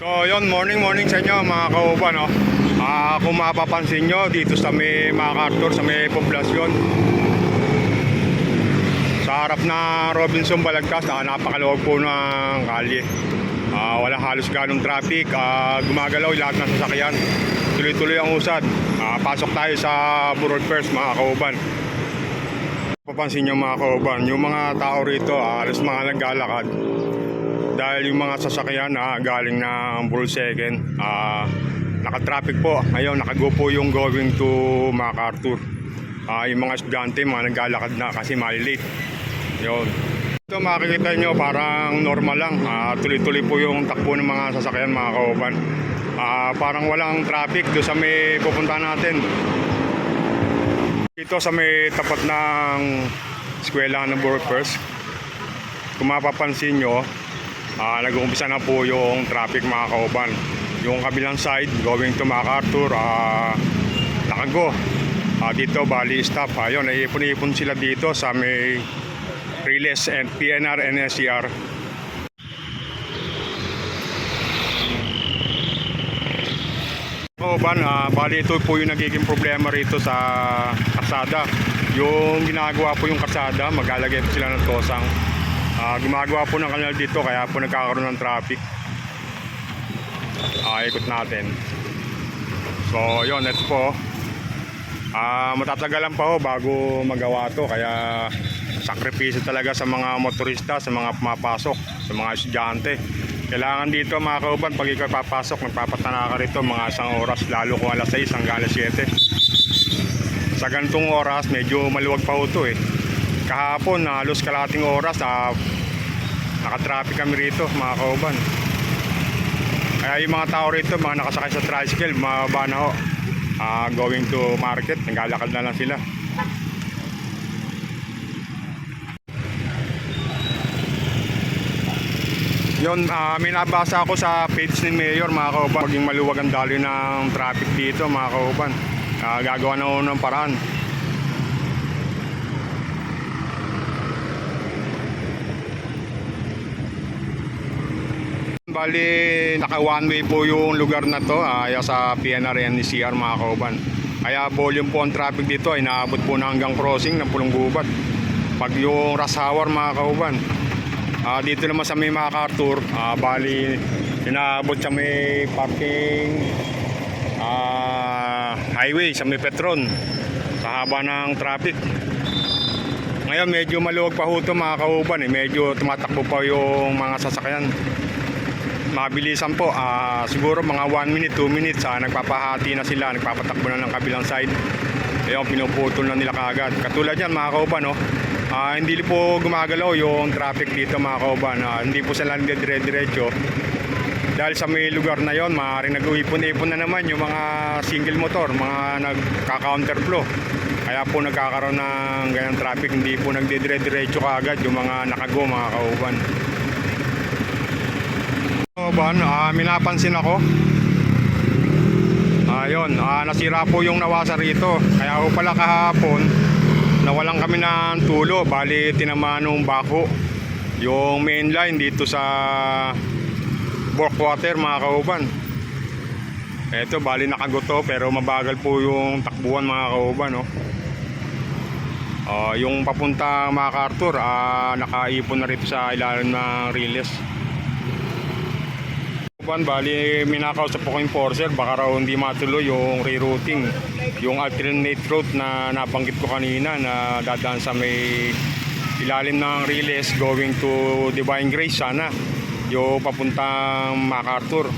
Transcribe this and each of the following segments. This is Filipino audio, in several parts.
So yun, morning morning sa inyo mga kauban no? Ah, kung mapapansin nyo dito sa may MacArthur, sa may poblasyon. Sa harap na Robinson Balagtas, ah, napakaluwag po ng kalye. Ah, Wala halos ganong traffic, ah, gumagalaw lahat ng sasakyan. Tuloy-tuloy ang usad. Ah, Pasok tayo sa Burol First mga kauban. Papansin nyo mga kauban, yung mga tao rito, ah, halos mga naglalakad dahil yung mga sasakyan na galing ng Bull Second ah naka-traffic po. Ngayon nakago po yung going to MacArthur. Ah, yung mga estudyante mga naglalakad na kasi malilate. Yun. Ito makikita nyo parang normal lang. Ah, tuloy-tuloy po yung takbo ng mga sasakyan mga kauban Ah, parang walang traffic doon sa may pupuntahan natin. Dito sa may tapat ng eskwela ng Burpers kung mapapansin nyo Ah, nag-uumpisa na po yung traffic mga kauban. Yung kabilang side, going to MacArthur, ah, nakago. Ah, dito, bali stop. Ayun, naipon-ipon sila dito sa may Riles and PNR and SCR. Kauban, ah, bali ito po yung nagiging problema rito sa kasada. Yung ginagawa po yung kasada, maglalagay po sila ng tosang. Ah, gumagawa po ng kanal dito kaya po nagkakaroon ng traffic. Ah, ikot natin. So, yon ito po. Ah, matatagalan pa ho bago magawa to kaya sakripisyo talaga sa mga motorista, sa mga pumapasok, sa mga estudyante. Kailangan dito mga kauban pag ikaw papasok, nagpapatana ka rito mga isang oras lalo kung alas 6 hanggang alas 7. Sa ganitong oras, medyo maluwag pa ho to eh kahapon na halos kalating oras ah, nakatraffic kami rito mga kauban. Kaya yung mga tao rito mga nakasakay sa tricycle mababa na ho. Ah, going to market naglalakad na lang sila. Yun ah, may nabasa ako sa page ni Mayor mga kauban maging maluwag ang daloy ng traffic dito mga kauban. Ah, gagawa na ng paraan Bali, naka one way po yung lugar na to ay sa PNR and CR mga kauban. Kaya volume po ang traffic dito ay naabot po na hanggang crossing ng Pulong Gubat. Pag yung rush hour mga kauban. Ah, dito naman sa may MacArthur, ah, bali inaabot sa may parking ah, highway sa may Petron sa haba ng traffic. Ngayon medyo maluwag pa ho ito mga kauban eh. Medyo tumatakbo pa yung mga sasakyan mabilisan po ah, siguro mga 1 minute 2 minutes ah, nagpapahati na sila nagpapatakbo na ng kabilang side. Ayun pinuputol na nila kaagad. Katulad yan mga kauban no? Ah, hindi po gumagalaw yung traffic dito mga kauban. Ah, hindi po sila dire-diretso dahil sa may lugar na yon maaaring nag-uipon-ipon na naman yung mga single motor mga nagka-counterflow kaya po nagkakaroon ng ganyan traffic hindi po nagdidire-diretso kaagad yung mga nakago mga kauban Ban, ah, minapansin ako. Ayun, ah, nasira po yung nawasa rito. Kaya po pala kahapon, nawalan kami ng tulo. Bali, tinamaan ng bako. Yung main line dito sa Borkwater, mga kauban. Eto, bali nakagoto pero mabagal po yung takbuhan mga kauban. No? Ah, yung papunta MacArthur, ah, nakaipon na rito sa ilalim ng Riles. Ban, bali minakausap ko enforcer baka raw hindi matuloy yung rerouting. Yung alternate route na nabanggit ko kanina na dadaan sa may ilalim ng Riles going to Divine Grace sana. Yung papuntang MacArthur.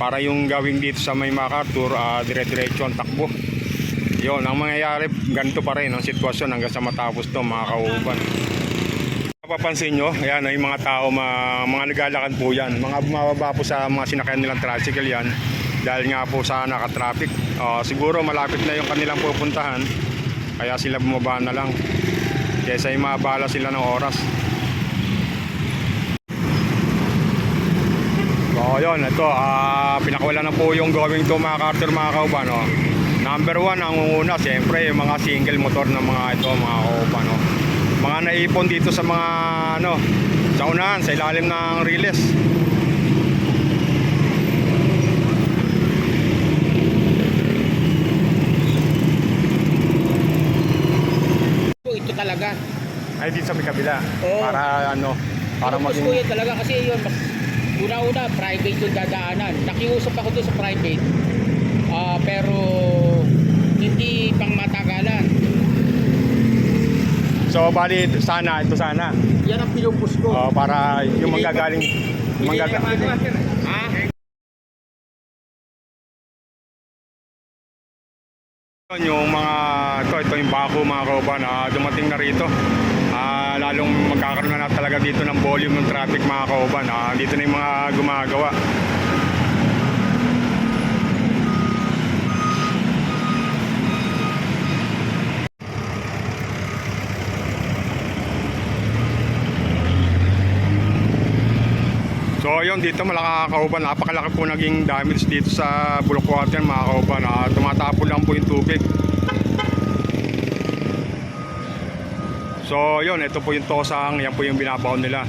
Para yung gawing dito sa may MacArthur uh, dire-diretso ang takbo. Yon ang mangyayari ganito pa rin ang sitwasyon hanggang sa matapos to mga kauban Mapapansin nyo, ayan, yung mga tao, mga, mga naglalakad po yan. Mga bumababa po sa mga sinakyan nilang tricycle yan. Dahil nga po sa nakatraffic. Uh, siguro malapit na yung kanilang pupuntahan. Kaya sila bumaba na lang. Kesa yung mabala sila ng oras. So yun, ito, ah pinakawalan na po yung going to MacArthur mga kauban. No? Number one, ang una, siyempre, yung mga single motor ng mga ito, mga kauban. No? mga naipon dito sa mga ano sa unahan sa ilalim ng riles. Ito talaga. Ay dito sa may kabila. Oo. para ano para Tapos maging ko talaga kasi yun mas una-una private yung dadaanan. Nakiusap ako doon sa private. Ah, pero So, bali, sana, ito sana. Yan ang pinupus ko. Oh, para yung manggagaling... Manggagaling... Ha? Yung mga, ito, ito yung bako mga kauban, ah, dumating na rito. Ah, lalong magkakaroon na, na talaga dito ng volume ng traffic mga kauban. Ah, dito na yung mga gumagawa. So yun dito mga kauban, napakalaki po naging damage dito sa Bulok Water mga kauban. Ah, tumatapon lang po yung tubig. So yun, ito po yung tosang, yan po yung binabaon nila.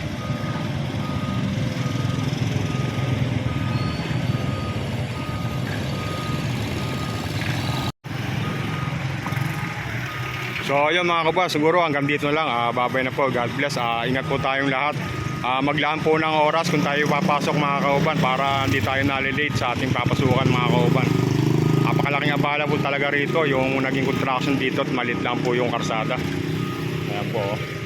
So yun mga kabas, siguro hanggang dito na lang. Ah, babay na po. God bless. Ah, ingat po tayong lahat. Ah, maglaan po ng oras kung tayo papasok mga kauban para hindi tayo nalilate sa ating papasukan mga kauban. Napakalaking abala po talaga rito yung naging construction dito at malit lang po yung karsada. Ayan po. oh.